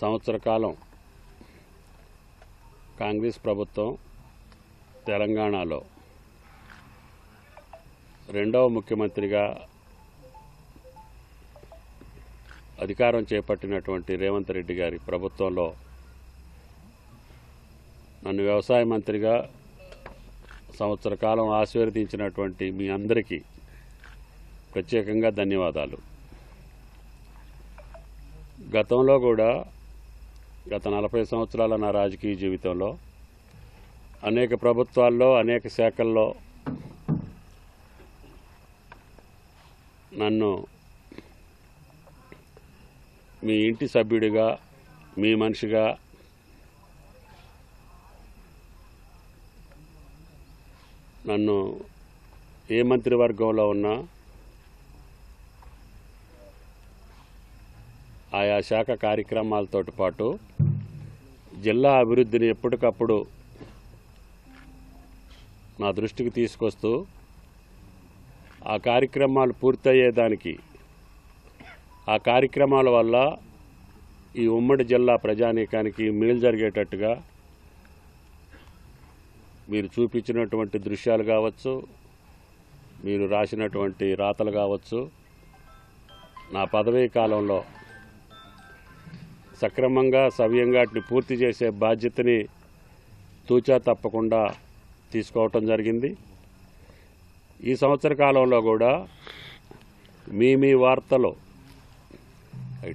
సంవత్సర కాలం కాంగ్రెస్ ప్రభుత్వం తెలంగాణలో రెండవ ముఖ్యమంత్రిగా అధికారం చేపట్టినటువంటి రేవంత్ రెడ్డి గారి ప్రభుత్వంలో నన్ను వ్యవసాయ మంత్రిగా సంవత్సర కాలం ఆశీర్వదించినటువంటి మీ అందరికీ ప్రత్యేకంగా ధన్యవాదాలు. గతంలో కూడా గత నలభై సంవత్సరాల నా రాజకీయ జీవితంలో అనేక ప్రభుత్వాల్లో అనేక శాఖల్లో నన్ను మీ ఇంటి సభ్యుడిగా మీ మనిషిగా నన్ను ఏ మంత్రివర్గంలో ఉన్నా ఆయా శాఖ కార్యక్రమాలతో పాటు జిల్లా అభివృద్ధిని ఎప్పటికప్పుడు నా దృష్టికి తీసుకొస్తూ ఆ కార్యక్రమాలు పూర్తయ్యేదానికి ఆ కార్యక్రమాల వల్ల ఈ ఉమ్మడి జిల్లా ప్రజానీకానికి మేలు జరిగేటట్టుగా మీరు చూపించినటువంటి దృశ్యాలు కావచ్చు మీరు రాసినటువంటి రాతలు కావచ్చు నా పదవీ కాలంలో సక్రమంగా సవ్యంగా వాటిని పూర్తి చేసే బాధ్యతని తూచా తప్పకుండా తీసుకోవటం జరిగింది. ఈ సంవత్సర కాలంలో కూడా మీ మీ వార్తలు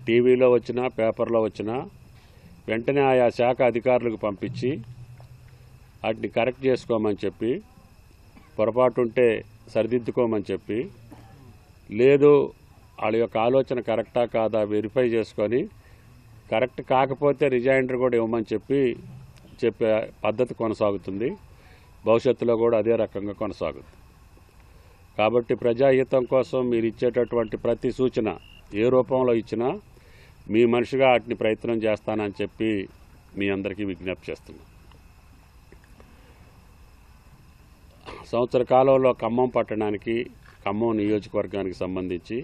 టీవీలో వచ్చినా పేపర్లో వచ్చినా వెంటనే ఆయా శాఖ అధికారులకు పంపించి వాటిని కరెక్ట్ చేసుకోమని చెప్పి పొరపాటు ఉంటే సరిదిద్దుకోమని చెప్పి లేదు వాళ్ళ యొక్క ఆలోచన కరెక్టా కాదా వెరిఫై చేసుకొని కరెక్ట్ కాకపోతే రిజైండర్ కూడా ఇవ్వమని చెప్పి చెప్పే పద్ధతి కొనసాగుతుంది. భవిష్యత్తులో కూడా అదే రకంగా కొనసాగుతుంది. కాబట్టి ప్రజాహితం కోసం మీరు ఇచ్చేటటువంటి ప్రతి సూచన ఏ రూపంలో ఇచ్చినా మీ మనిషిగా వాటిని ప్రయత్నం చేస్తానని చెప్పి మీ అందరికీ విజ్ఞప్తి చేస్తున్నాను సంవత్సర కాలంలో ఖమ్మం పట్టణానికి ఖమ్మం నియోజకవర్గానికి సంబంధించి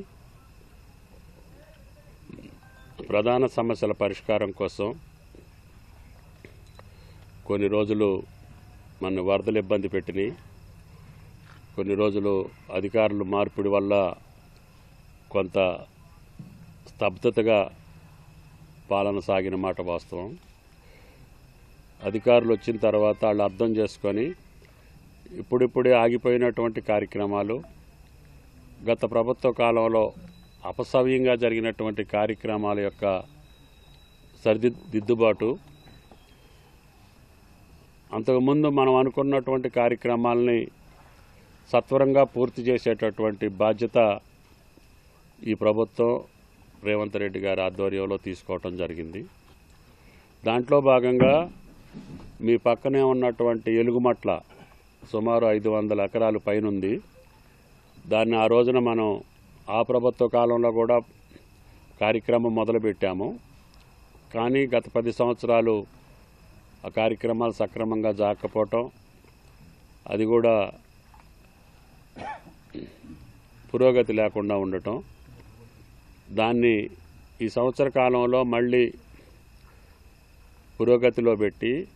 ప్రధాన సమస్యల పరిష్కారం కోసం కొన్ని రోజులు మన వరదలు ఇబ్బంది పెట్టినాయి. కొన్ని రోజులు అధికారులు మార్పిడి వల్ల కొంత స్తబ్దతగా పాలన సాగిన మాట వాస్తవం. అధికారులు వచ్చిన తర్వాత వాళ్ళు అర్థం చేసుకొని ఇప్పుడిప్పుడే ఆగిపోయినటువంటి కార్యక్రమాలు గత ప్రభుత్వ కాలంలో అపసవ్యంగా జరిగినటువంటి కార్యక్రమాల యొక్క సరిదిద్దుబాటు. అంతకుముందు మనం అనుకున్నటువంటి కార్యక్రమాలని సత్వరంగా పూర్తి చేసేటటువంటి బాధ్యత ఈ ప్రభుత్వం రేవంత్ రెడ్డి గారి ఆధ్వర్యంలో తీసుకోవటం జరిగింది. దాంట్లో భాగంగా మీ పక్కనే ఉన్నటువంటి ఎలుగుమట్ల సుమారు ఐదు వందల ఎకరాలు పైనుంది. దాన్ని ఆ రోజున మనం ఆ ప్రభుత్వ కాలంలో కూడా కార్యక్రమం మొదలుపెట్టాము. కానీ గత పది సంవత్సరాలు ఆ కార్యక్రమాలు సక్రమంగా జాగకపోవటం అది కూడా పురోగతి లేకుండా ఉండటం. దాన్ని ఈ సంవత్సర కాలంలో మళ్ళీ పురోగతిలో పెట్టి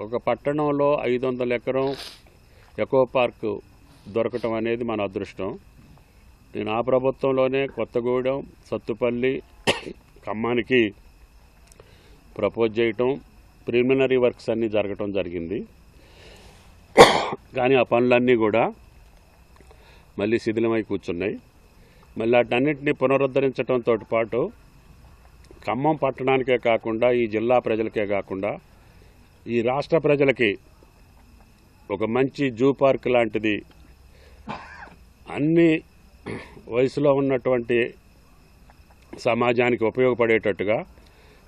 ఒక పట్టణంలో ఐదు వందల ఎకరం ఎకో పార్కు దొరకటం అనేది మన అదృష్టం. నేను ఆ ప్రభుత్వంలోనే కొత్తగూడెం సత్తుపల్లి ఖమ్మానికి ప్రపోజ్ చేయటం ప్రిలిమినరీ వర్క్స్ అన్నీ జరగటం జరిగింది. కానీ ఆ పనులన్నీ కూడా మళ్ళీ శిథిలమై కూర్చున్నాయి. మళ్ళీ వాటన్నింటినీ పునరుద్ధరించడంతో పాటు ఖమ్మం పట్టణానికే కాకుండా ఈ జిల్లా ప్రజలకే కాకుండా ఈ రాష్ట్ర ప్రజలకి ఒక మంచి జూ పార్క్ లాంటిది అన్ని వయసులో ఉన్నటువంటి సమాజానికి ఉపయోగపడేటట్టుగా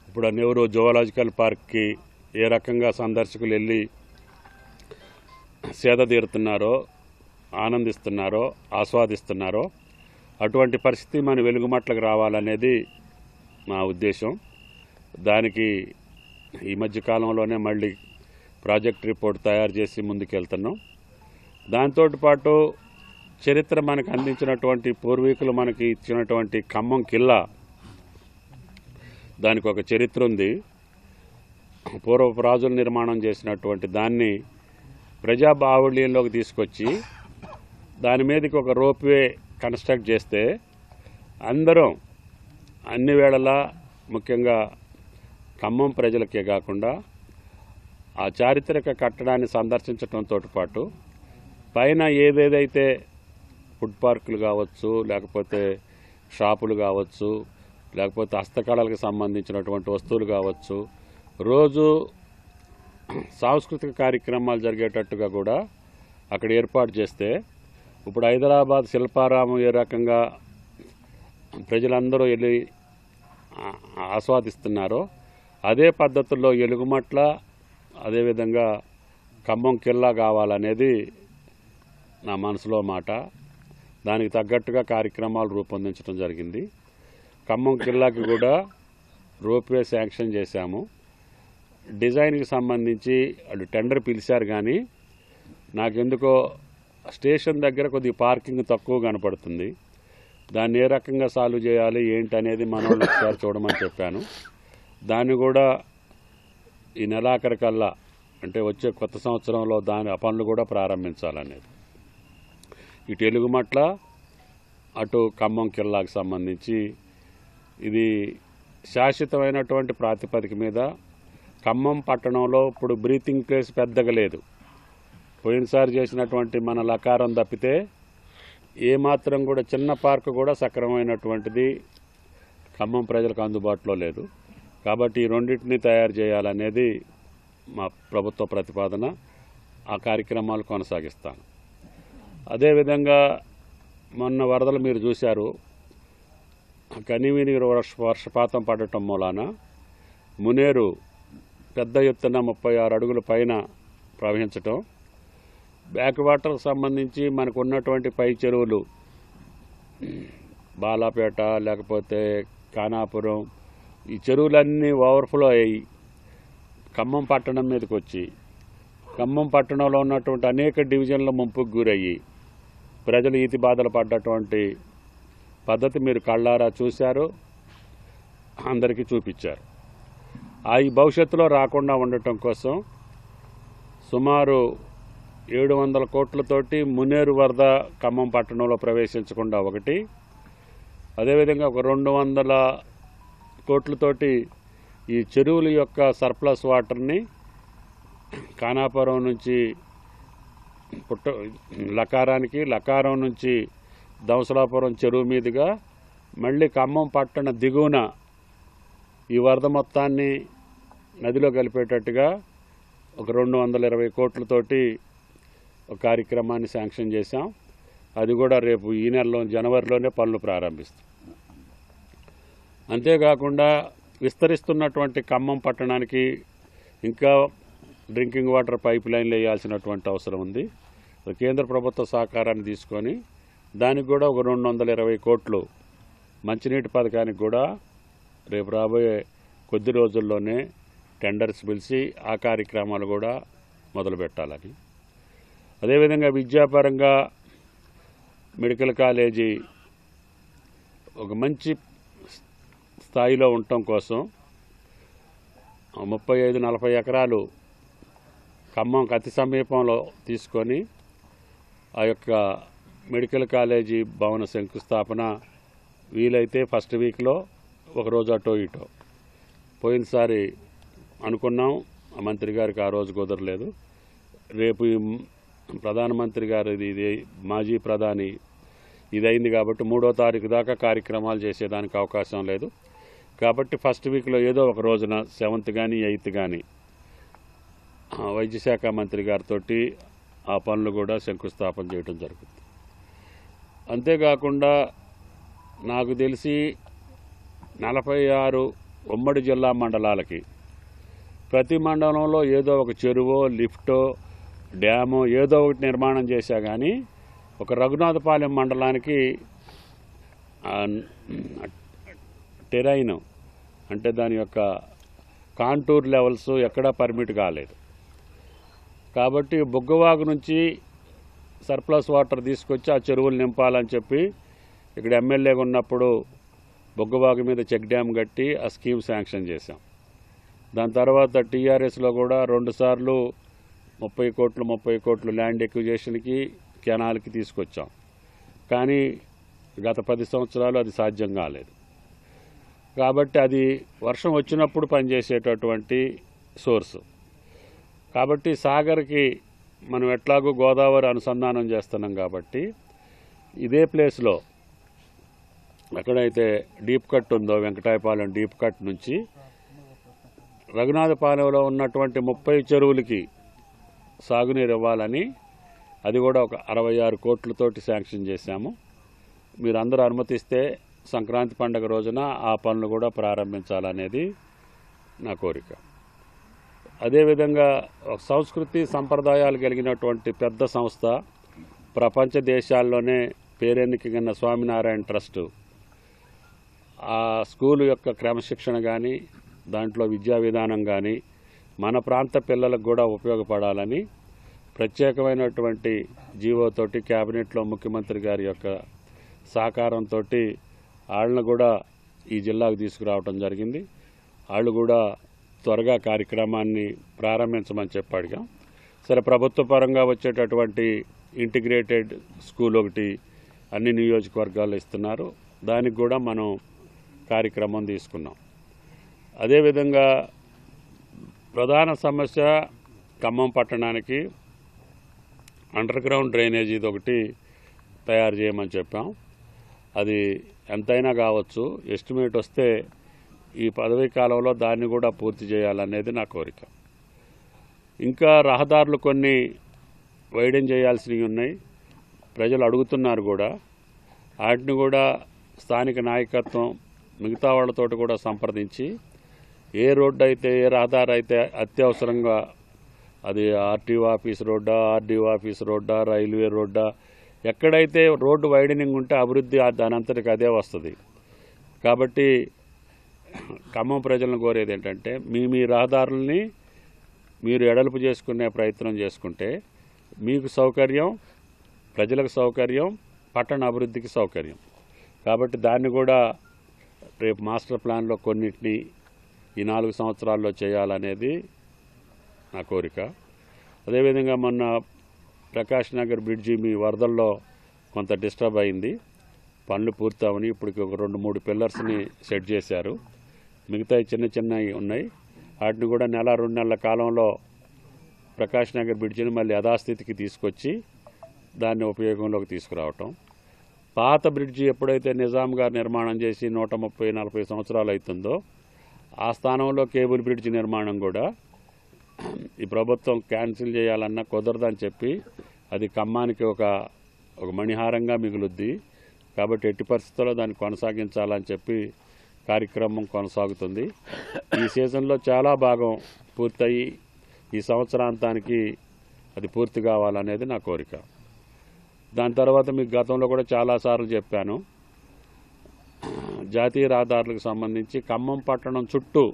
ఇప్పుడు నెహ్రూ జువలాజికల్ పార్క్కి ఏ రకంగా సందర్శకులు వెళ్ళి సేద తీరుతున్నారో ఆనందిస్తున్నారో ఆస్వాదిస్తున్నారో అటువంటి పరిస్థితి మన వెలుగుమట్లకు రావాలనేది మా ఉద్దేశం. దానికి ఈ మధ్య కాలంలోనే మళ్ళీ ప్రాజెక్ట్ రిపోర్ట్ తయారు చేసి ముందుకెళ్తున్నాం. దాంతో పాటు చరిత్ర మనకు అందించినటువంటి పూర్వీకులు మనకి ఇచ్చినటువంటి ఖమ్మం కిల్లా. దానికి ఒక చరిత్ర ఉంది. పూర్వపు రాజులు నిర్మాణం చేసినటువంటి దాన్ని ప్రజా బాహుళ్యంలోకి తీసుకొచ్చి దాని మీదకి ఒక రోప్వే కన్స్ట్రక్ట్ చేస్తే అందరం అన్ని వేళలా ముఖ్యంగా ఖమ్మం ప్రజలకే కాకుండా ఆ చారిత్రక కట్టడాన్ని సందర్శించడంతో పాటు పైన ఏదేదైతే ఫుడ్ పార్కులు కావచ్చు లేకపోతే షాపులు కావచ్చు లేకపోతే హస్తకళలకు సంబంధించినటువంటి వస్తువులు కావచ్చు రోజు సాంస్కృతిక కార్యక్రమాలు జరిగేటట్టుగా కూడా అక్కడ ఏర్పాటు చేస్తే ఇప్పుడు హైదరాబాద్ శిల్పారామం ఏ రకంగా ప్రజలందరూ వెళ్ళి ఆస్వాదిస్తున్నారో అదే పద్ధతుల్లో ఎలుగుమట్ల అదేవిధంగా ఖమ్మం కిల్లా కావాలనేది నా మనసులో మాట. దానికి తగ్గట్టుగా కార్యక్రమాలు రూపొందించడం జరిగింది. ఖమ్మం కిల్లాకి కూడా రోప్వే శాంక్షన్ చేశాము. డిజైన్కి సంబంధించి వాళ్ళు టెండర్ పిలిచారు కానీ నాకెందుకో స్టేషన్ దగ్గర కొద్దిగా పార్కింగ్ తక్కువ కనపడుతుంది. దాన్ని ఏ రకంగా సాల్వ్ చేయాలి ఏంటి అనేది మన వాళ్ళు ఒకసారి చూడమని చెప్పాను. దాన్ని కూడా ఈ నెలాఖరికల్లా అంటే వచ్చే కొత్త సంవత్సరంలో దాని ఆ పనులు కూడా ప్రారంభించాలనేది. ఇటు ఎలుగుమట్ల అటు ఖమ్మం కిల్లాకు సంబంధించి ఇది శాశ్వతమైనటువంటి ప్రాతిపదిక మీద ఖమ్మం పట్టణంలో ఇప్పుడు బ్రీతింగ్ ప్లేస్ పెద్దగా లేదు. పోయినసారి చేసినటువంటి మన లకారం తప్పితే ఏమాత్రం కూడా చిన్న పార్క్ కూడా సక్రమమైనటువంటిది ఖమ్మం ప్రజలకు అందుబాటులో లేదు. కాబట్టి ఈ రెండింటిని తయారు చేయాలనేది మా ప్రభుత్వ ప్రతిపాదన. ఆ కార్యక్రమాలు కొనసాగిస్తాను. అదేవిధంగా మొన్న వరదలు మీరు చూశారు. కనివిని వర్ష వర్షపాతం పడటం మూలాన మునేరు పెద్ద ఎత్తున ముప్పై ఆరు అడుగుల పైన ప్రవహించటం. బ్యాక్ వాటర్కి సంబంధించి మనకు ఉన్నటువంటి పై చెరువులు బాలాపేట లేకపోతే కానాపురం ఈ చెరువులన్నీ ఓవర్ఫ్లో అయ్యి ఖమ్మం పట్టణం మీదకి వచ్చి ఖమ్మం పట్టణంలో ఉన్నటువంటి అనేక డివిజన్ల ముంపుకు గురయ్యి ప్రజలు ఈతి బాధలు పడ్డటువంటి పద్ధతి మీరు కళ్ళారా చూశారు అందరికీ చూపించారు. ఆ ఈ భవిష్యత్తులో రాకుండా ఉండటం కోసం సుమారు ఏడు వందల కోట్లతోటి మునేరు వరద ఖమ్మం పట్టణంలో ప్రవేశించకుండా ఒకటి అదేవిధంగా ఒక రెండు వందల కోట్లతోటి ఈ చెరువుల యొక్క సర్ప్లస్ వాటర్ని కానాపురం నుంచి పుట్ట లకారానికి లకారం నుంచి దంసలాపురం చెరువు మీదుగా మళ్ళీ ఖమ్మం పట్టణ దిగువన ఈ వరద మొత్తాన్ని నదిలో కలిపేటట్టుగా ఒక రెండు వందల ఇరవై కోట్లతోటి ఒక కార్యక్రమాన్ని శాంక్షన్ చేశాం. అది కూడా రేపు ఈ నెలలో జనవరిలోనే పనులు ప్రారంభిస్తాం. అంతేకాకుండా విస్తరిస్తున్నటువంటి ఖమ్మం పట్టణానికి ఇంకా డ్రింకింగ్ వాటర్ పైప్ లైన్లు వేయాల్సినటువంటి అవసరం ఉంది. కేంద్ర ప్రభుత్వ సహకారాన్ని తీసుకొని దానికి కూడా ఒక రెండు వందల ఇరవై కోట్లు మంచినీటి పథకానికి కూడా రేపు రాబోయే కొద్ది రోజుల్లోనే టెండర్స్ పిలిచి ఆ కార్యక్రమాలు కూడా మొదలు పెట్టాలని అదేవిధంగా విద్యాపరంగా మెడికల్ కాలేజీ ఒక మంచి స్థాయిలో ఉండటం కోసం ముప్పై ఐదు నలభై ఎకరాలు ఖమ్మంకి అతి సమీపంలో తీసుకొని ఆ యొక్క మెడికల్ కాలేజీ భవన శంకుస్థాపన వీలైతే ఫస్ట్ వీక్లో ఒకరోజు అటో ఇటో. పోయినసారి అనుకున్నాం ఆ మంత్రి గారికి ఆ రోజు కుదరలేదు. రేపు ప్రధానమంత్రి గారు ఇది ఇది మాజీ ప్రధాని ఇది కాబట్టి మూడో తారీఖు దాకా కార్యక్రమాలు చేసేదానికి అవకాశం లేదు. కాబట్టి ఫస్ట్ వీక్లో ఏదో ఒక రోజున సెవెంత్ కానీ ఎయిత్ కానీ వైద్యశాఖ మంత్రి గారితో ఆ పనులు కూడా శంకుస్థాపన చేయడం జరుగుతుంది. అంతేకాకుండా నాకు తెలిసి నలభై ఆరు ఉమ్మడి జిల్లా మండలాలకి ప్రతి మండలంలో ఏదో ఒక చెరువో లిఫ్టో డ్యామో ఏదో ఒకటి నిర్మాణం చేశా కానీ ఒక రఘునాథపాలెం మండలానికి టెరైన్ అంటే దాని యొక్క కాంటూర్ లెవెల్స్ ఎక్కడా పర్మిట్ కాలేదు. కాబట్టి బుగ్గవాగు నుంచి సర్ప్లస్ వాటర్ తీసుకొచ్చి ఆ చెరువులు నింపాలని చెప్పి ఇక్కడ ఎమ్మెల్యేగా ఉన్నప్పుడు బొగ్గవాగు మీద చెక్ డ్యామ్ కట్టి ఆ స్కీమ్ శాంక్షన్ చేశాం. దాని తర్వాత టీఆర్ఎస్లో కూడా రెండుసార్లు ముప్పై కోట్లు ముప్పై కోట్లు ల్యాండ్ ఎక్విజేషన్కి కెనాల్కి తీసుకొచ్చాం. కానీ గత పది సంవత్సరాలు అది సాధ్యం కాలేదు. కాబట్టి అది వర్షం వచ్చినప్పుడు పనిచేసేటటువంటి సోర్సు. కాబట్టి సాగర్కి మనం ఎట్లాగూ గోదావరి అనుసంధానం చేస్తున్నాం కాబట్టి ఇదే ప్లేస్లో ఎక్కడైతే డీప్ కట్ ఉందో వెంకటాయపాలెం డీప్ కట్ నుంచి రఘునాథపాలెంలో ఉన్నటువంటి ముప్పై చెరువులకి సాగునీరు ఇవ్వాలని అది కూడా ఒక అరవై ఆరు కోట్లతోటి శాంక్షన్ చేశాము. మీరు అందరూ అనుమతిస్తే సంక్రాంతి పండుగ రోజున ఆ పనులు కూడా ప్రారంభించాలనేది నా కోరిక. అదేవిధంగా సంస్కృతి సంప్రదాయాలు కలిగినటువంటి పెద్ద సంస్థ ప్రపంచ దేశాల్లోనే పేరెన్నికగిన స్వామినారాయణ ట్రస్టు. ఆ స్కూలు యొక్క క్రమశిక్షణ కానీ దాంట్లో విద్యా విధానం కానీ మన ప్రాంత పిల్లలకు కూడా ఉపయోగపడాలని ప్రత్యేకమైనటువంటి జీవోతోటి క్యాబినెట్లో ముఖ్యమంత్రి గారి యొక్క సహకారంతో వాళ్ళను కూడా ఈ జిల్లాకు తీసుకురావడం జరిగింది. వాళ్ళు కూడా త్వరగా కార్యక్రమాన్ని ప్రారంభించమని చెప్పి అడిగాం సరే ప్రభుత్వ పరంగా వచ్చేటటువంటి ఇంటిగ్రేటెడ్ స్కూల్ ఒకటి అన్ని నియోజకవర్గాలు ఇస్తున్నారు. దానికి కూడా మనం కార్యక్రమం తీసుకున్నాం. అదేవిధంగా ప్రధాన సమస్య ఖమ్మం పట్టణానికి అండర్ గ్రౌండ్ డ్రైనేజీ ఒకటి తయారు చేయమని చెప్పాం. అది ఎంతైనా కావచ్చు. ఎస్టిమేట్ వస్తే ఈ పదవీ కాలంలో దాన్ని కూడా పూర్తి చేయాలనేది నా కోరిక. ఇంకా రహదారులు కొన్ని వైడెన్ చేయాల్సినవి ఉన్నాయి. ప్రజలు అడుగుతున్నారు కూడా. వాటిని కూడా స్థానిక నాయకత్వం మిగతా వాళ్ళతోటి కూడా సంప్రదించి ఏ రోడ్డు అయితే ఏ రహదారి అయితే అత్యవసరంగా అది ఆర్టీఓ ఆఫీస్ రోడ్డా ఆర్డీఓ ఆఫీస్ రోడ్డా రైల్వే రోడ్డా ఎక్కడైతే రోడ్డు వైడనింగ్ ఉంటే అభివృద్ధి ఆ- దాని అంతటికి అదే వస్తుంది. కాబట్టి ఖమ్మం ప్రజలను కోరేది ఏంటంటే మీ మీ రహదారుల్ని మీరు ఎడల్పు చేసుకునే ప్రయత్నం చేసుకుంటే మీకు సౌకర్యం ప్రజలకు సౌకర్యం పట్టణ అభివృద్ధికి సౌకర్యం. కాబట్టి దాన్ని కూడా రేపు మాస్టర్ ప్లాన్లో కొన్నిటిని ఈ నాలుగు సంవత్సరాల్లో చేయాలనేది నా కోరిక. అదేవిధంగా మొన్న ప్రకాష్ నగర్ బ్రిడ్జి మీ వరదల్లో కొంత డిస్టర్బ్ అయింది. పనులు పూర్తవని ఇప్పటికి ఒక రెండు మూడు పిల్లర్స్ని సెట్ చేశారు. మిగతా చిన్న చిన్నవి ఉన్నాయి. వాటిని కూడా నెల రెండు నెలల కాలంలో ప్రకాష్ నగర్ బ్రిడ్జిని మళ్ళీ యథాస్థితికి తీసుకొచ్చి దాన్ని ఉపయోగంలోకి తీసుకురావటం. పాత బ్రిడ్జి ఎప్పుడైతే నిజాం గారు నిర్మాణం చేసి నూట ముప్పై నలభై సంవత్సరాలు అవుతుందో ఆ స్థానంలో కేబుల్ బ్రిడ్జి నిర్మాణం కూడా ఈ ప్రభుత్వం క్యాన్సిల్ చేయాలన్నా కుదరదని చెప్పి అది ఖమ్మానికి ఒక ఒక మణిహారంగా మిగులుద్ది. కాబట్టి ఎట్టి పరిస్థితుల్లో దాన్ని కొనసాగించాలని చెప్పి కార్యక్రమం కొనసాగుతుంది. ఈ సీజన్లో చాలా భాగం పూర్తయి ఈ సంవత్సరాంతానికి అది పూర్తి కావాలనేది నా కోరిక. దాని తర్వాత మీకు గతంలో కూడా చాలాసార్లు చెప్పాను. జాతీయ రహదారులకు సంబంధించి ఖమ్మం పట్టణం చుట్టూ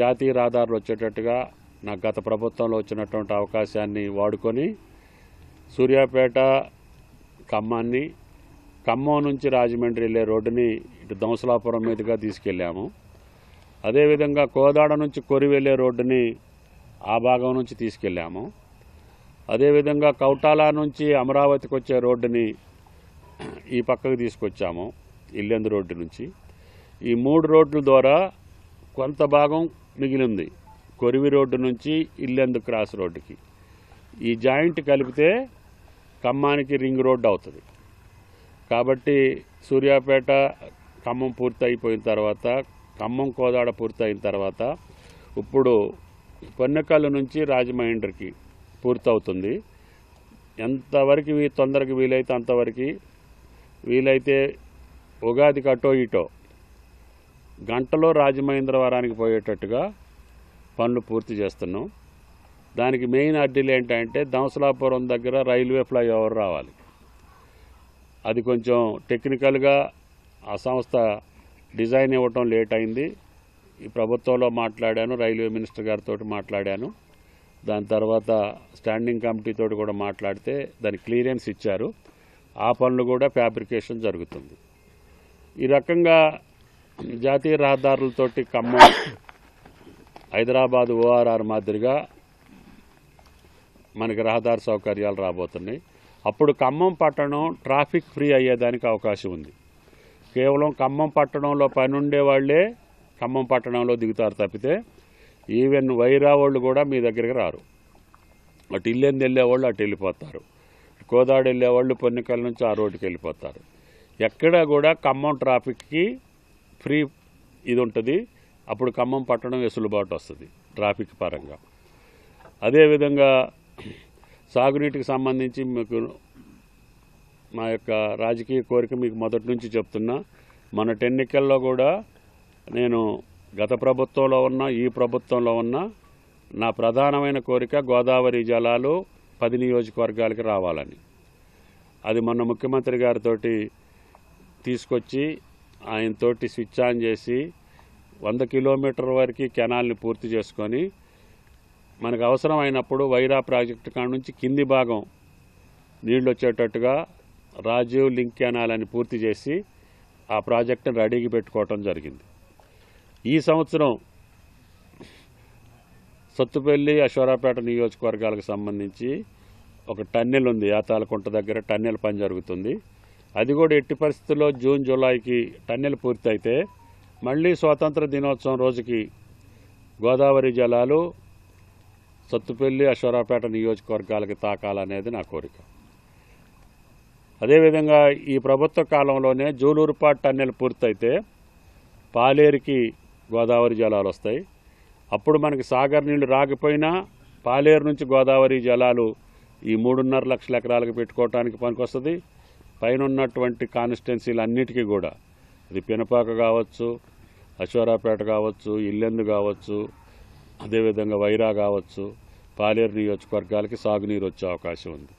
జాతీయ రహదారులు వచ్చేటట్టుగా నాకు గత ప్రభుత్వంలో వచ్చినటువంటి అవకాశాన్ని వాడుకొని సూర్యాపేట ఖమ్మాన్ని ఖమ్మం నుంచి రాజమండ్రి వెళ్ళే రోడ్డుని ఇటు దంసలాపురం మీదుగా తీసుకెళ్ళాము. అదేవిధంగా కోదాడ నుంచి కొరి వెళ్ళే రోడ్డుని ఆ భాగం నుంచి తీసుకెళ్ళాము. అదేవిధంగా కౌటాల నుంచి అమరావతికి వచ్చే రోడ్డుని ఈ పక్కకు తీసుకొచ్చాము ఇల్లెందు రోడ్డు నుంచి. ఈ మూడు రోడ్ల ద్వారా కొంత భాగం మిగిలింది కొరివి రోడ్డు నుంచి ఇల్లెందు క్రాస్ రోడ్డుకి. ఈ జాయింట్ కలిపితే ఖమ్మానికి రింగ్ రోడ్డు అవుతుంది. కాబట్టి సూర్యాపేట ఖమ్మం పూర్తి అయిపోయిన తర్వాత ఖమ్మం కోదాడ పూర్తి అయిన తర్వాత ఇప్పుడు పొన్నెకల్లు నుంచి రాజమహేంద్రకి పూర్తవుతుంది. ఎంతవరకు వీ తొందరగా వీలైతే అంతవరకు వీలైతే ఉగాదికి అటో ఇటో గంటలో రాజమహేంద్రవరానికి పోయేటట్టుగా పనులు పూర్తి చేస్తున్నాం. దానికి మెయిన్ అడ్డీలు ఏంటంటే దంసలాపురం దగ్గర రైల్వే ఫ్లైఓవర్ రావాలి. అది కొంచెం టెక్నికల్గా ఆ సంస్థ డిజైన్ ఇవ్వటం లేట్ అయింది. ఈ ప్రభుత్వంలో మాట్లాడాను రైల్వే మినిస్టర్ గారితో మాట్లాడాను. దాని తర్వాత స్టాండింగ్ కమిటీతో కూడా మాట్లాడితే దాని క్లియరెన్స్ ఇచ్చారు. ఆ పనులు కూడా ఫ్యాబ్రికేషన్ జరుగుతుంది. ఈ రకంగా జాతీయ రహదారులతోటి ఖమ్మం హైదరాబాద్ ఓఆర్ఆర్ మాదిరిగా మనకి రహదారి సౌకర్యాలు రాబోతున్నాయి. అప్పుడు ఖమ్మం పట్టణం ట్రాఫిక్ ఫ్రీ అయ్యేదానికి అవకాశం ఉంది. కేవలం ఖమ్మం పట్టణంలో పని ఉండే వాళ్ళే ఖమ్మం పట్టణంలో దిగుతారు తప్పితే ఈవెన్ వైరా వాళ్ళు కూడా మీ దగ్గరికి రారు. అటు ఇల్లెందు వెళ్ళేవాళ్ళు అటు వెళ్ళిపోతారు. కోదాడు వెళ్ళేవాళ్ళు పొన్నికల నుంచి ఆ రోడ్డుకి వెళ్ళిపోతారు. ఎక్కడ కూడా ఖమ్మం ట్రాఫిక్కి ఫ్రీ ఇది ఉంటుంది. అప్పుడు ఖమ్మం పట్టణం వెసులుబాటు వస్తుంది ట్రాఫిక్ పరంగా. అదేవిధంగా సాగునీటికి సంబంధించి మీకు మా యొక్క రాజకీయ కోరిక మీకు మొదటి నుంచి చెప్తున్నా. మన టెన్నికల్లో కూడా నేను గత ప్రభుత్వంలో ఉన్న ఈ ప్రభుత్వంలో ఉన్న నా ప్రధానమైన కోరిక గోదావరి జలాలు పది నియోజకవర్గాలకి రావాలని. అది మొన్న ముఖ్యమంత్రి గారితో తీసుకొచ్చి ఆయనతోటి స్విచ్ ఆన్ చేసి వంద కిలోమీటర్ వరకు కెనాల్ని పూర్తి చేసుకొని మనకు అవసరమైనప్పుడు వైరా ప్రాజెక్టు కాడ నుంచి కింది భాగం నీళ్ళు వచ్చేటట్టుగా రాజీవ్ లింక్ కెనాల్ పూర్తి చేసి ఆ ప్రాజెక్టును రెడీకి పెట్టుకోవటం జరిగింది. ఈ సంవత్సరం సత్తుపల్లి అశ్వరాపేట నియోజకవర్గాలకు సంబంధించి ఒక టన్నెల్ ఉంది. యాతాలకుంట దగ్గర టన్నెల్ పని జరుగుతుంది. అది కూడా ఎట్టి పరిస్థితుల్లో జూన్ జూలైకి టన్నెల్ పూర్తయితే మళ్ళీ స్వాతంత్ర దినోత్సవం రోజుకి గోదావరి జలాలు సత్తుపల్లి అశ్వరాపేట నియోజకవర్గాలకి తాకాలనేది నా కోరిక. అదేవిధంగా ఈ ప్రభుత్వ కాలంలోనే జూలూరుపాటు టన్నెల్ పూర్తయితే పాలేరుకి గోదావరి జలాలు వస్తాయి. అప్పుడు మనకి సాగర్ నీళ్ళు రాకపోయినా పాలేరు నుంచి గోదావరి జలాలు ఈ మూడున్నర లక్షల ఎకరాలకు పెట్టుకోవటానికి పనికొస్తుంది. పైన ఉన్నటువంటి కాన్స్టిట్యున్సీలు అన్నిటికీ కూడా. అది పినపాక కావచ్చు అశ్వరాపేట కావచ్చు ఇల్లెందు కావచ్చు అదేవిధంగా వైరా కావచ్చు పాలేరు నియోజకవర్గాలకి సాగునీరు వచ్చే అవకాశం ఉంది.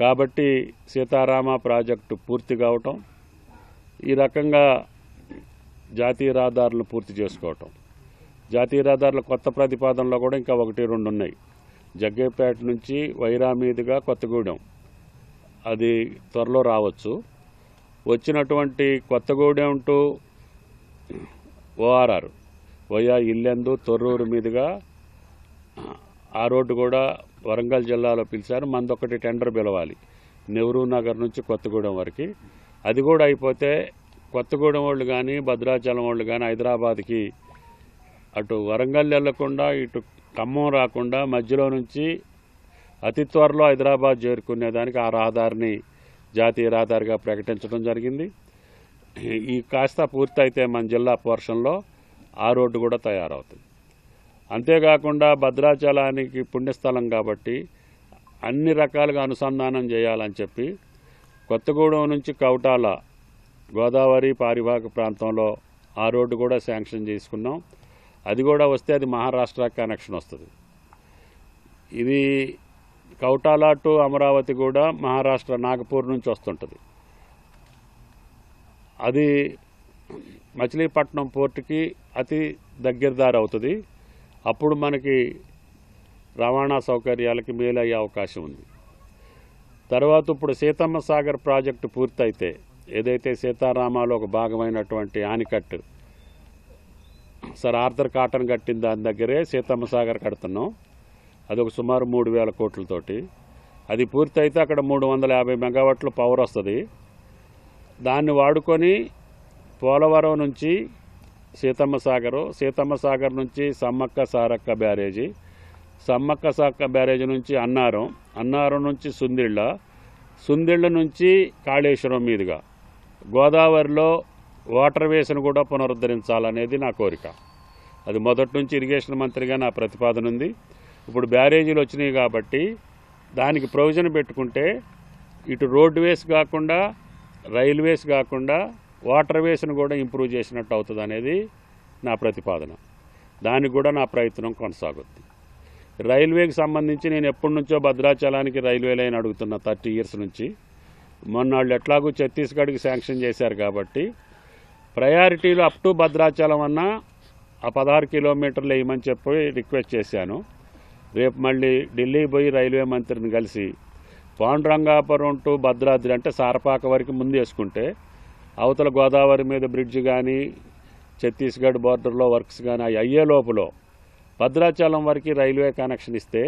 కాబట్టి సీతారామ ప్రాజెక్టు పూర్తి కావటం ఈ రకంగా జాతీయ రహదారులను పూర్తి చేసుకోవటం. జాతీయ రహదారుల కొత్త ప్రతిపాదనలో కూడా ఇంకా ఒకటి రెండు ఉన్నాయి. జగ్గేపేట నుంచి వైరా మీదుగా కొత్తగూడెం. అది త్వరలో రావచ్చు. వచ్చినటువంటి Kothagudem to ORR via Yellandu Torrur మీదుగా ఆ రోడ్డు కూడా వరంగల్ జిల్లాలో పిలిచారు. మందొకటి టెండర్ పిలవాలి. నెహ్రూ నగర్ నుంచి కొత్తగూడెం వరకు. అది కూడా అయిపోతే కొత్తగూడెం వాళ్ళు కానీ భద్రాచలం వాళ్ళు కానీ హైదరాబాద్కి అటు వరంగల్ వెళ్ళకుండా ఇటు ఖమ్మం రాకుండా మధ్యలో నుంచి అతి త్వరలో హైదరాబాద్ చేరుకునేదానికి ఆ రహదారిని జాతీయ రహదారిగా ప్రకటించడం జరిగింది. ఈ కాస్త పూర్తయితే మన జిల్లా పోర్షన్లో ఆ రోడ్డు కూడా తయారవుతుంది. అంతేకాకుండా భద్రాచలానికి పుణ్యస్థలం కాబట్టి అన్ని రకాలుగా అనుసంధానం చేయాలని చెప్పి కొత్తగూడెం నుంచి కౌటాల గోదావరి పారిభాగ ప్రాంతంలో ఆ రోడ్డు కూడా శాంక్షన్ చేసుకున్నాం. అది కూడా వస్తే అది మహారాష్ట్ర కనెక్షన్ వస్తుంది. ఇది కౌటాల టు అమరావతి కూడా మహారాష్ట్ర నాగపూర్ నుంచి వస్తుంటుంది. అది మచిలీపట్నం పోర్టుకి అతి దగ్గర దారి అవుతుంది. అప్పుడు మనకి రవాణా సౌకర్యాలకి మేలయ్యే అవకాశం ఉంది. తర్వాత ఇప్పుడు సీతమ్మ సాగర్ ప్రాజెక్టు పూర్తయితే ఏదైతే సీతారామాలో ఒక భాగమైనటువంటి ఆనికట్టు సార్ ఆర్థర్ కాటన్ కట్టిన దాని దగ్గరే సీతమ్మ సాగర్ కడుతున్నాం. అది ఒక సుమారు మూడు వేల కోట్లతోటి. అది పూర్తయితే అక్కడ మూడు వందల యాభై మెగావాట్ల పవర్ వస్తుంది. దాన్ని వాడుకొని పోలవరం నుంచి సీతమ్మ సాగరు సీతమ్మ సాగర్ నుంచి సమ్మక్క సారక్క బ్యారేజీ సమ్మక్క సారక్క బ్యారేజీ నుంచి అన్నారం అన్నారం నుంచి సుందిళ్ళ సుందిళ్ళ నుంచి కాళేశ్వరం మీదుగా. గోదావరిలో వాటర్ వేస్ను కూడా పునరుద్ధరించాలనేది నా కోరిక. అది మొదటి నుంచి ఇరిగేషన్ మంత్రిగా నా ప్రతిపాదన ఉంది. ఇప్పుడు బ్యారేజీలు వచ్చినాయి కాబట్టి దానికి ప్రొవిజన్ పెట్టుకుంటే ఇటు రోడ్వేస్ కాకుండా రైల్వేస్ కాకుండా వాటర్ వేస్ను కూడా ఇంప్రూవ్ చేసినట్టు అవుతుంది అనేది నా ప్రతిపాదన. దానికి కూడా నా ప్రయత్నం కొనసాగుద్ది. రైల్వేకి సంబంధించి నేను ఎప్పటి నుంచో భద్రాచలానికి రైల్వే లైన్ అడుగుతున్నా థర్టీ ఇయర్స్ నుంచి మొన్న వాళ్ళు ఎట్లాగూ ఛత్తీస్గఢ్కి శాంక్షన్ చేశారు కాబట్టి ప్రయారిటీలు అప్ టు భద్రాచలం అన్నా ఆ పదహారు కిలోమీటర్లు వేయమని చెప్పి రిక్వెస్ట్ చేశాను. రేపు మళ్ళీ ఢిల్లీ పోయి రైల్వే మంత్రిని కలిసి పాండురంగాపురం టు భద్రాద్రి అంటే సారపాక వరకు ముందు వేసుకుంటే అవతల గోదావరి మీద బ్రిడ్జ్ కానీ ఛత్తీస్గఢ్ బార్డర్లో వర్క్స్ కానీ అవి అయ్యే లోపల భద్రాచలం వరకు రైల్వే కనెక్షన్ ఇస్తే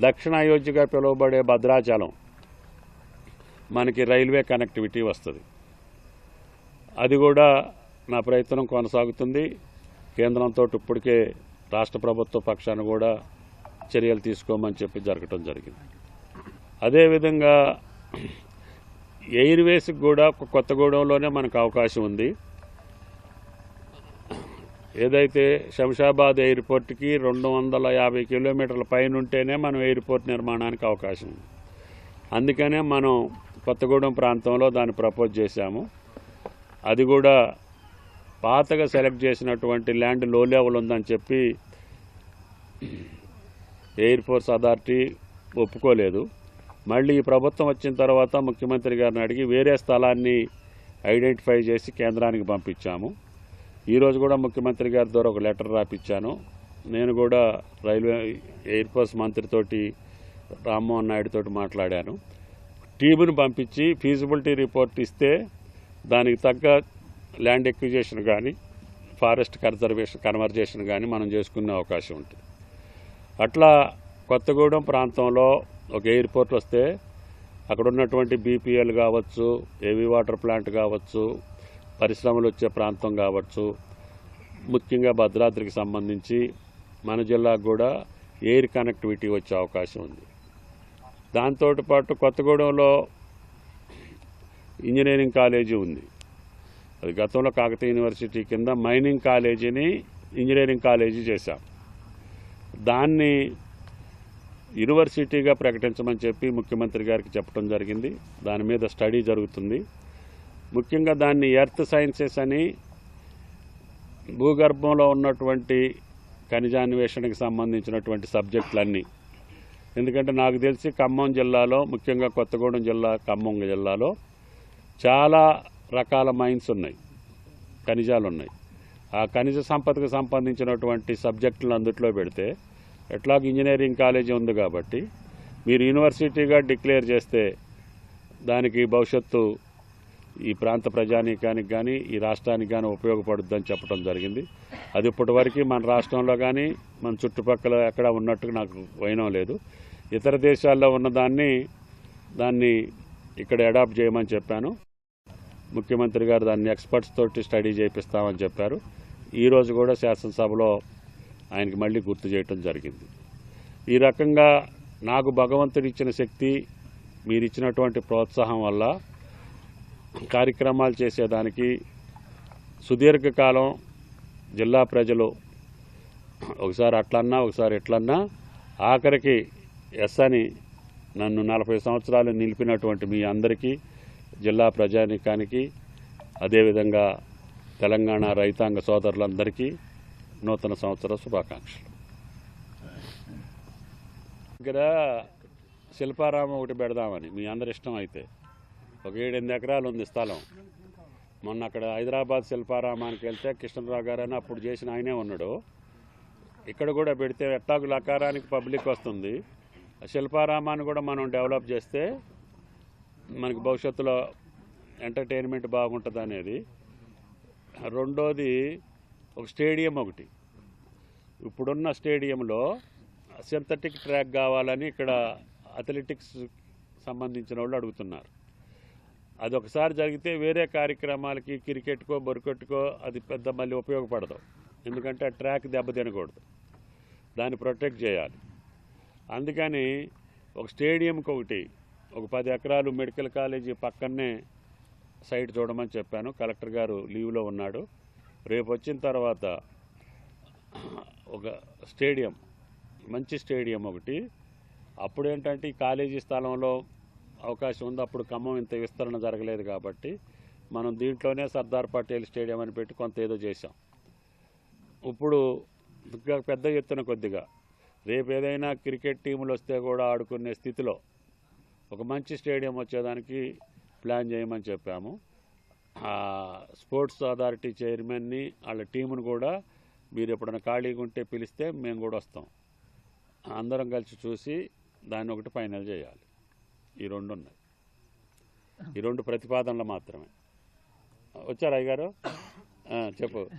దక్షిణ అయోధ్యగా పిలువబడే భద్రాచలం మనకి రైల్వే కనెక్టివిటీ వస్తుంది. అది కూడా నా ప్రయత్నం కొనసాగుతుంది. కేంద్రంతో ఇప్పటికే రాష్ట్ర ప్రభుత్వ పక్షాన కూడా చర్యలు తీసుకోమని చెప్పి జరగటం జరిగింది. అదేవిధంగా ఎయిర్వేస్కి కూడా కొత్తగూడెంలోనే మనకు అవకాశం ఉంది. ఏదైతే శంషాబాద్ ఎయిర్పోర్ట్కి రెండు వందల యాభై కిలోమీటర్ల పైన ఉంటేనే మనం ఎయిర్పోర్ట్ నిర్మాణానికి అవకాశం ఉంది. అందుకనే మనం కొత్తగూడెం ప్రాంతంలో దాన్ని ప్రపోజ్ చేశాము. అది కూడా పాతగా సెలెక్ట్ చేసినటువంటి ల్యాండ్లో లెవెల్ ఉందని చెప్పి ఎయిర్ ఫోర్స్ అథారిటీ ఒప్పుకోలేదు. మళ్ళీ ఈ ప్రభుత్వం వచ్చిన తర్వాత ముఖ్యమంత్రి గారిని అడిగి వేరే స్థలాన్ని ఐడెంటిఫై చేసి కేంద్రానికి పంపించాము. ఈరోజు కూడా ముఖ్యమంత్రి గారి ద్వారా ఒక లెటర్ రాపిచ్చాను. నేను కూడా రైల్వే ఎయిర్ ఫోర్స్ మంత్రితోటి రామ్మోహన్ నాయుడు తోటి మాట్లాడాను. టీమును పంపించి ఫీజిబిలిటీ రిపోర్ట్ ఇస్తే దానికి తగ్గ ల్యాండ్ ఎక్విజేషన్ కానీ ఫారెస్ట్ కన్జర్వేషన్ కన్వర్జేషన్ కానీ మనం చేసుకునే అవకాశం ఉంటుంది. అట్లా కొత్తగూడెం ప్రాంతంలో ఒక ఎయిర్పోర్ట్ వస్తే అక్కడ ఉన్నటువంటి బీపీఎల్ కావచ్చు హెవీ వాటర్ ప్లాంట్ కావచ్చు పరిశ్రమలు వచ్చే ప్రాంతం కావచ్చు ముఖ్యంగా భద్రాద్రికి సంబంధించి మన జిల్లాకు కూడా ఎయిర్ కనెక్టివిటీ వచ్చే అవకాశం ఉంది. దాంతో పాటు కొత్తగూడెంలో ఇంజనీరింగ్ కాలేజీ ఉంది. అది గతంలో కాకతీయ యూనివర్సిటీ కింద మైనింగ్ కాలేజీని ఇంజనీరింగ్ కాలేజీ చేశాం. దాన్ని యూనివర్సిటీగా ప్రకటించమని చెప్పి ముఖ్యమంత్రి గారికి చెప్పడం జరిగింది. దాని మీద స్టడీ జరుగుతుంది. ముఖ్యంగా దాన్ని ఎర్త్ సైన్సెస్ అని భూగర్భంలో ఉన్నటువంటి ఖనిజాన్వేషణకు సంబంధించినటువంటి సబ్జెక్టులన్నీ. ఎందుకంటే నాకు తెలిసి ఖమ్మం జిల్లాలో ముఖ్యంగా కొత్తగూడెం జిల్లా ఖమ్మం జిల్లాలో చాలా రకాల మైన్స్ ఉన్నాయి. ఖనిజాలు ఉన్నాయి ఆ ఖనిజ సంపదకు సంబంధించినటువంటి సబ్జెక్టులను అందుట్లో పెడితే ఎట్లాగ ఇంజనీరింగ్ కాలేజీ ఉంది కాబట్టి మీరు యూనివర్సిటీగా డిక్లేర్ చేస్తే దానికి భవిష్యత్తు ఈ ప్రాంత ప్రజానీకానికి కానీ ఈ రాష్ట్రానికి కానీ ఉపయోగపడుద్దని చెప్పడం జరిగింది. అది ఇప్పటివరకు మన రాష్ట్రంలో కానీ మన చుట్టుపక్కల ఎక్కడ ఉన్నట్టు నాకు వైనం లేదు. ఇతర దేశాల్లో ఉన్నదాన్ని దాన్ని ఇక్కడ అడాప్ట్ చేయమని చెప్పాను. ముఖ్యమంత్రి గారు దాన్ని ఎక్స్పర్ట్స్ తోటి స్టడీ చేపిస్తామని చెప్పారు. ఈరోజు కూడా శాసనసభలో ఆయనకి మళ్ళీ గుర్తు చేయటం జరిగింది. ఈ రకంగా నాకు భగవంతుడు ఇచ్చిన శక్తి మీరు ఇచ్చినటువంటి ప్రోత్సాహం వల్ల కార్యక్రమాలు చేసేదానికి సుదీర్ఘకాలం జిల్లా ప్రజలు ఒకసారి అట్లన్నా ఒకసారి ఎట్లన్నా ఆఖరికి ఎస్ అని నన్ను నలభై సంవత్సరాలు నిలిపినటువంటి మీ అందరికీ జిల్లా ప్రజానికానికి అదేవిధంగా తెలంగాణ రైతాంగ సోదరులందరికీ నూతన సంవత్సర శుభాకాంక్షలు. ఇక్కడ శిల్పారామం ఒకటి పెడదామని మీ అందరి ఇష్టం అయితే. ఒక ఏడెనిమిది ఎకరాలు ఉంది స్థలం. మొన్న అక్కడ హైదరాబాద్ శిల్పారామానికి వెళ్తే కృష్ణరావు గారు అని అప్పుడు చేసిన ఆయనే ఉన్నాడు. ఇక్కడ కూడా పెడితే ఎట్టాకు అకారానికి పబ్లిక్ వస్తుంది. శిల్పారామాన్ని కూడా మనం డెవలప్ చేస్తే మనకి భవిష్యత్తులో ఎంటర్టైన్మెంట్ బాగుంటుంది అనేది రెండోది ఒక స్టేడియం ఒకటి. ఇప్పుడున్న స్టేడియంలో సింథటిక్ ట్రాక్ కావాలని ఇక్కడ అథ్లెటిక్స్ సంబంధించిన వాళ్ళు అడుగుతున్నారు. అది ఒకసారి జరిగితే వేరే కార్యక్రమాలకి క్రికెట్కో బొరికెట్కో అది పెద్ద మళ్ళీ ఉపయోగపడదు. ఎందుకంటే ఆ ట్రాక్ దెబ్బతినకూడదు దాన్ని ప్రొటెక్ట్ చేయాలి. అందుకని ఒక స్టేడియంకి ఒకటి ఒక పది ఎకరాలు మెడికల్ కాలేజీ పక్కనే సైట్ చూడమని చెప్పాను. కలెక్టర్ గారు లీవ్లో ఉన్నాడు. రేపు వచ్చిన తర్వాత ఒక స్టేడియం మంచి స్టేడియం ఒకటి. అప్పుడు ఏంటంటే ఈ కాలేజీ స్థలంలో అవకాశం ఉంది. అప్పుడు ఖమ్మం ఇంత విస్తరణ జరగలేదు కాబట్టి మనం దీంట్లోనే సర్దార్ పటేల్ స్టేడియం అని పెట్టి కొంత ఏదో చేసాం ఇప్పుడు ఇంకా పెద్ద ఎత్తున కొద్దిగా రేపు ఏదైనా క్రికెట్ టీములు వస్తే కూడా ఆడుకునే స్థితిలో ఒక మంచి స్టేడియం వచ్చేదానికి ప్లాన్ చేయమని చెప్పాము. స్పోర్ట్స్ అథారిటీ చైర్మన్ని వాళ్ళ టీమును కూడా మీరు ఎప్పుడైనా ఖాళీగా ఉంటే పిలిస్తే మేము కూడా వస్తాం. అందరం కలిసి చూసి దాన్ని ఒకటి ఫైనల్ చేయాలి. ఈ రెండు ఉన్నాయి. ఈ రెండు ప్రతిపాదనలు మాత్రమే. వచ్చారా అయ్యగారు? చెప్పు.